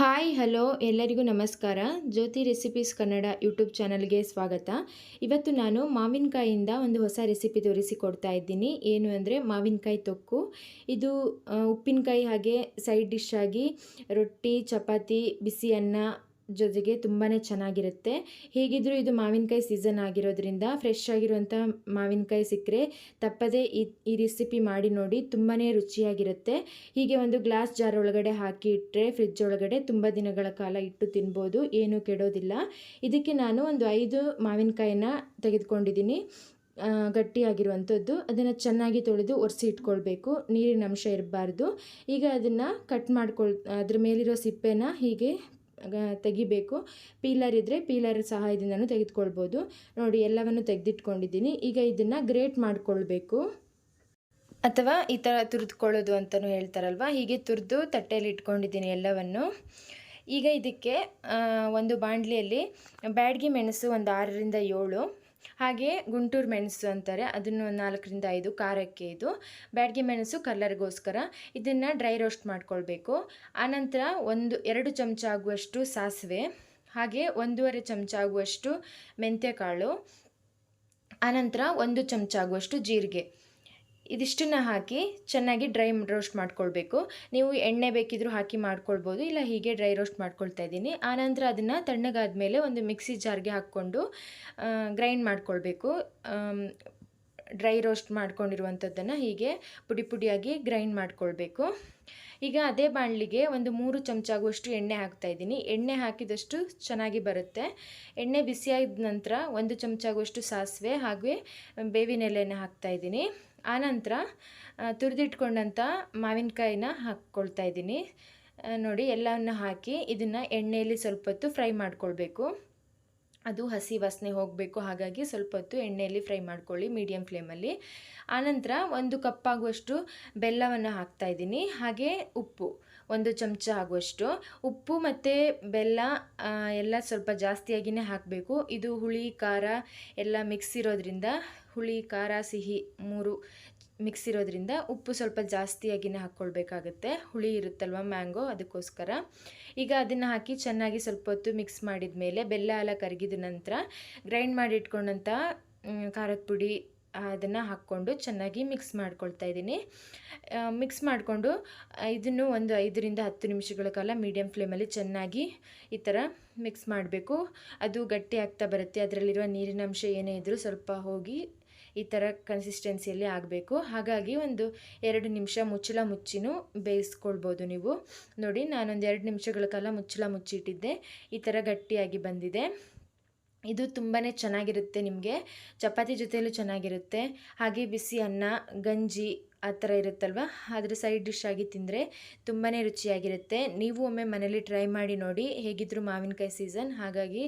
Hi, hello, ಎಲ್ಲರಿಗೂ ನಮಸ್ಕಾರ. ಜ್ಯೋತಿ recipes Kannada YouTube ಚಾನಲ್ಗೆ ಸ್ವಾಗತ. ಇವತ್ತು ನಾನು ಮಾವಿನಕಾಯಿಂದ ಒಂದು ಹೊಸ ರೆಸಿಪಿ ತೋರಿಸಿಕೊಡ್ತಾ ಇದ್ದೀನಿ. ಏನು ಅಂದರೆ ಮಾವಿನಕಾಯಿ ತೊಕ್ಕು. ಇದು ಉಪ್ಪಿನಕಾಯಿ ಹಾಗೆ ಸೈಡ್ ಡಿಶ್ ಆಗಿ ರೊಟ್ಟಿ, ಚಪಾತಿ, ಬಿಸಿ ಅನ್ನ ಜೊತೆಗೆ ತುಂಬಾ ಚೆನ್ನಾಗಿರುತ್ತೆ. ಹೇಗಿದ್ದರೂ ಇದು ಮಾವಿನಕಾಯಿ ಸೀಸನ್ ಆಗಿರೋದ್ರಿಂದ ಫ್ರೆಶ್ ಆಗಿರುವಂಥ ಮಾವಿನಕಾಯಿ ಸಿಕ್ಕರೆ ತಪ್ಪದೇ ಈ ರೆಸಿಪಿ ಮಾಡಿ ನೋಡಿ ತುಂಬಾ ರುಚಿಯಾಗಿರುತ್ತೆ. ಹೀಗೆ ಒಂದು ಗ್ಲಾಸ್ ಜಾರ್ ಒಳಗಡೆ ಹಾಕಿ ಇಟ್ಟರೆ ಫ್ರಿಜ್ ಒಳಗಡೆ ತುಂಬ ದಿನಗಳ ಕಾಲ ಇಟ್ಟು ತಿನ್ಬೋದು, ಏನೂ ಕೆಡೋದಿಲ್ಲ. ಇದಕ್ಕೆ ನಾನು ಒಂದು ಐದು ಮಾವಿನಕಾಯಿನ ತೆಗೆದುಕೊಂಡಿದ್ದೀನಿ. ಗಟ್ಟಿಯಾಗಿರುವಂಥದ್ದು. ಅದನ್ನು ಚೆನ್ನಾಗಿ ತೊಳೆದು ಒರೆಸಿ ಇಟ್ಕೊಳ್ಬೇಕು. ನೀರಿನ ಅಂಶ ಇರಬಾರ್ದು. ಈಗ ಅದನ್ನು ಕಟ್ ಮಾಡ್ಕೊಳ್, ಅದ್ರ ಮೇಲಿರೋ ಸಿಪ್ಪೆನ ಹೀಗೆ ತೆಗಿಬೇಕು. ಪೀಲರ್ ಇದ್ದರೆ ಪೀಲರ್ ಸಹಾಯದಿಂದನೂ ತೆಗೆದುಕೊಳ್ಬೋದು. ನೋಡಿ, ಎಲ್ಲವನ್ನು ತೆಗೆದಿಟ್ಕೊಂಡಿದ್ದೀನಿ. ಈಗ ಇದನ್ನು ಗ್ರೇಟ್ ಮಾಡಿಕೊಳ್ಬೇಕು. ಅಥವಾ ಈ ಥರ ತುರಿದುಕೊಳ್ಳೋದು ಅಂತಲೂ ಹೇಳ್ತಾರಲ್ವ? ಹೀಗೆ ತುರಿದು ತಟ್ಟೆಯಲ್ಲಿ ಇಟ್ಕೊಂಡಿದ್ದೀನಿ ಎಲ್ಲವನ್ನು. ಈಗ ಇದಕ್ಕೆ ಒಂದು ಬಾಣಲಿಯಲ್ಲಿ ಬ್ಯಾಡಗಿ ಮೆಣಸು ಒಂದು ಆರರಿಂದ ಏಳು. ಹಾಗೆ ಗುಂಟೂರು ಮೆಣಸು ಅಂತಾರೆ. ಅದನ್ನು ನಾಲ್ಕರಿಂದ ಐದು ಖಾರಕ್ಕೆ ಇದು. ಬ್ಯಾಡ್ಗೆ ಮೆಣಸು ಕಲರ್ಗೋಸ್ಕರ ಇದನ್ನು ಡ್ರೈ ರೋಸ್ಟ್ ಮಾಡ್ಕೊಳ್ಬೇಕು. ಆನಂತರ ಒಂದು, ಎರಡು ಚಮಚ ಆಗುವಷ್ಟು ಸಾಸಿವೆ, ಹಾಗೆ ಒಂದೂವರೆ ಚಮಚ ಆಗುವಷ್ಟು ಮೆಂತ್ಯಕಾಳು, ಆನಂತರ ಒಂದು ಚಮಚ ಆಗುವಷ್ಟು ಜೀರಿಗೆ. ಇದಿಷ್ಟನ್ನ ಹಾಕಿ ಚೆನ್ನಾಗಿ ಡ್ರೈ ರೋಸ್ಟ್ ಮಾಡ್ಕೊಳ್ಬೇಕು. ನೀವು ಎಣ್ಣೆ ಬೇಕಿದ್ರೂ ಹಾಕಿ ಮಾಡ್ಕೊಳ್ಬೋದು, ಇಲ್ಲ ಹೀಗೆ ಡ್ರೈ ರೋಸ್ಟ್ ಮಾಡ್ಕೊಳ್ತಾ ಇದ್ದೀನಿ. ಆನಂತರ ಅದನ್ನು ತಣ್ಣಗಾದ್ಮೇಲೆ ಒಂದು ಮಿಕ್ಸಿ ಜಾರ್ಗೆ ಹಾಕ್ಕೊಂಡು ಗ್ರೈಂಡ್ ಮಾಡ್ಕೊಳ್ಬೇಕು. ಡ್ರೈ ರೋಸ್ಟ್ ಮಾಡ್ಕೊಂಡಿರುವಂಥದ್ದನ್ನು ಹೀಗೆ ಪುಡಿ ಪುಡಿಯಾಗಿ ಗ್ರೈಂಡ್ ಮಾಡ್ಕೊಳ್ಬೇಕು. ಈಗ ಅದೇ ಬಾಣಲಿಗೆ ಒಂದು ಮೂರು ಚಮಚ ಆಗುವಷ್ಟು ಎಣ್ಣೆ ಹಾಕ್ತಾ ಇದ್ದೀನಿ. ಎಣ್ಣೆ ಹಾಕಿದಷ್ಟು ಚೆನ್ನಾಗಿ ಬರುತ್ತೆ. ಎಣ್ಣೆ ಬಿಸಿಯಾದ ನಂತರ ಒಂದು ಚಮಚ ಆಗುವಷ್ಟು ಸಾಸಿವೆ ಹಾಗೆ ಬೇವಿನ ಎಲೆಯನ್ನು ಹಾಕ್ತಾ ಇದ್ದೀನಿ. ಆನಂತರ ತುರಿದಿಟ್ಕೊಂಡಂಥ ಮಾವಿನಕಾಯಿನ ಹಾಕ್ಕೊಳ್ತಾ ಇದ್ದೀನಿ. ನೋಡಿ, ಎಲ್ಲವನ್ನು ಹಾಕಿ ಇದನ್ನು ಎಣ್ಣೆಯಲ್ಲಿ ಸ್ವಲ್ಪ ಹೊತ್ತು ಫ್ರೈ ಮಾಡ್ಕೊಳ್ಬೇಕು. ಅದು ಹಸಿ ವಾಸನೆ ಹೋಗಬೇಕು, ಹಾಗಾಗಿ ಸ್ವಲ್ಪ ಹೊತ್ತು ಎಣ್ಣೆಯಲ್ಲಿ ಫ್ರೈ ಮಾಡ್ಕೊಳ್ಳಿ ಮೀಡಿಯಮ್ ಫ್ಲೇಮಲ್ಲಿ. ಆನಂತರ ಒಂದು ಕಪ್ ಆಗುವಷ್ಟು ಬೆಲ್ಲವನ್ನು ಹಾಕ್ತಾ ಇದ್ದೀನಿ, ಹಾಗೆ ಉಪ್ಪು, ಒಂದು ಚಮಚ ಆಗುವಷ್ಟು. ಉಪ್ಪು ಮತ್ತು ಬೆಲ್ಲ ಎಲ್ಲ ಸ್ವಲ್ಪ ಜಾಸ್ತಿಯಾಗಿಯೇ ಹಾಕಬೇಕು. ಇದು ಹುಳಿ, ಖಾರ ಎಲ್ಲ ಮಿಕ್ಸ್ ಇರೋದ್ರಿಂದ ಹುಳಿ, ಖಾರ, ಸಿಹಿ ಮೂರು ಮಿಕ್ಸ್ ಇರೋದ್ರಿಂದ ಉಪ್ಪು ಸ್ವಲ್ಪ ಜಾಸ್ತಿಯಾಗಿನೇ ಹಾಕ್ಕೊಳ್ಬೇಕಾಗತ್ತೆ. ಹುಳಿ ಇರುತ್ತಲ್ವ ಮ್ಯಾಂಗೋ, ಅದಕ್ಕೋಸ್ಕರ. ಈಗ ಅದನ್ನು ಹಾಕಿ ಚೆನ್ನಾಗಿ ಸ್ವಲ್ಪ ಹೊತ್ತು ಮಿಕ್ಸ್ ಮಾಡಿದ ಮೇಲೆ ಬೆಲ್ಲ ಎಲ್ಲ ಕರಗಿದ ನಂತರ ಗ್ರೈಂಡ್ ಮಾಡಿ ಇಟ್ಕೊಂಡಂಥ ಖಾರದ ಪುಡಿ ಅದನ್ನು ಹಾಕ್ಕೊಂಡು ಚೆನ್ನಾಗಿ ಮಿಕ್ಸ್ ಮಾಡ್ಕೊಳ್ತಾ ಇದ್ದೀನಿ. ಮಿಕ್ಸ್ ಮಾಡಿಕೊಂಡು ಇದನ್ನು ಒಂದು ಐದರಿಂದ ಹತ್ತು ನಿಮಿಷಗಳ ಕಾಲ ಮೀಡಿಯಮ್ ಫ್ಲೇಮಲ್ಲಿ ಚೆನ್ನಾಗಿ ಈ ಥರ ಮಿಕ್ಸ್ ಮಾಡಬೇಕು. ಅದು ಗಟ್ಟಿ ಆಗ್ತಾ ಬರುತ್ತೆ. ಅದರಲ್ಲಿರುವ ನೀರಿನ ಅಂಶ ಏನೇ ಇದ್ದರೂ ಸ್ವಲ್ಪ ಹೋಗಿ ಈ ಥರ ಕನ್ಸಿಸ್ಟೆನ್ಸಿಯಲ್ಲಿ ಆಗಬೇಕು. ಹಾಗಾಗಿ ಒಂದು ಎರಡು ನಿಮಿಷ ಮುಚ್ಚಳ ಮುಚ್ಚಿನೂ ಬೇಯಿಸ್ಕೊಳ್ಬೋದು ನೀವು. ನೋಡಿ, ನಾನೊಂದು ಎರಡು ನಿಮಿಷಗಳ ಕಾಲ ಮುಚ್ಚಳ ಮುಚ್ಚಿಟ್ಟಿದ್ದೆ. ಈ ಥರ ಗಟ್ಟಿಯಾಗಿ ಬಂದಿದೆ. ಇದು ತುಂಬಾ ಚೆನ್ನಾಗಿರುತ್ತೆ ನಿಮಗೆ. ಚಪಾತಿ ಜೊತೆಯಲ್ಲೂ ಚೆನ್ನಾಗಿರುತ್ತೆ. ಹಾಗೆ ಬಿಸಿ ಅನ್ನ, ಗಂಜಿ ಆ ಥರ ಇರುತ್ತಲ್ವ? ಅದರ ಸೈಡ್ ಡಿಶ್ ಆಗಿ ತಿಂದರೆ ತುಂಬಾ ರುಚಿಯಾಗಿರುತ್ತೆ. ನೀವು ಒಮ್ಮೆ ಮನೇಲಿ ಟ್ರೈ ಮಾಡಿ ನೋಡಿ ಹೇಗಿದ್ದರೂ ಮಾವಿನಕಾಯಿ ಸೀಸನ್ ಹಾಗಾಗಿ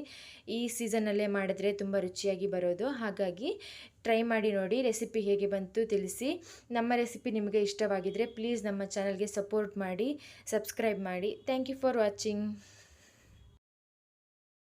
ಈ ಸೀಸನಲ್ಲೇ ಮಾಡಿದ್ರೆ ತುಂಬ ರುಚಿಯಾಗಿ ಬರೋದು. ಹಾಗಾಗಿ ಟ್ರೈ ಮಾಡಿ ನೋಡಿ ರೆಸಿಪಿ ಹೇಗೆ ಬಂತು ತಿಳಿಸಿ. ನಮ್ಮ ರೆಸಿಪಿ ನಿಮಗೆ ಇಷ್ಟವಾಗಿದ್ದರೆ ಪ್ಲೀಸ್ ನಮ್ಮ ಚಾನಲ್ಗೆ ಸಪೋರ್ಟ್ ಮಾಡಿ ಸಬ್ಸ್ಕ್ರೈಬ್ ಮಾಡಿ. Thank you for watching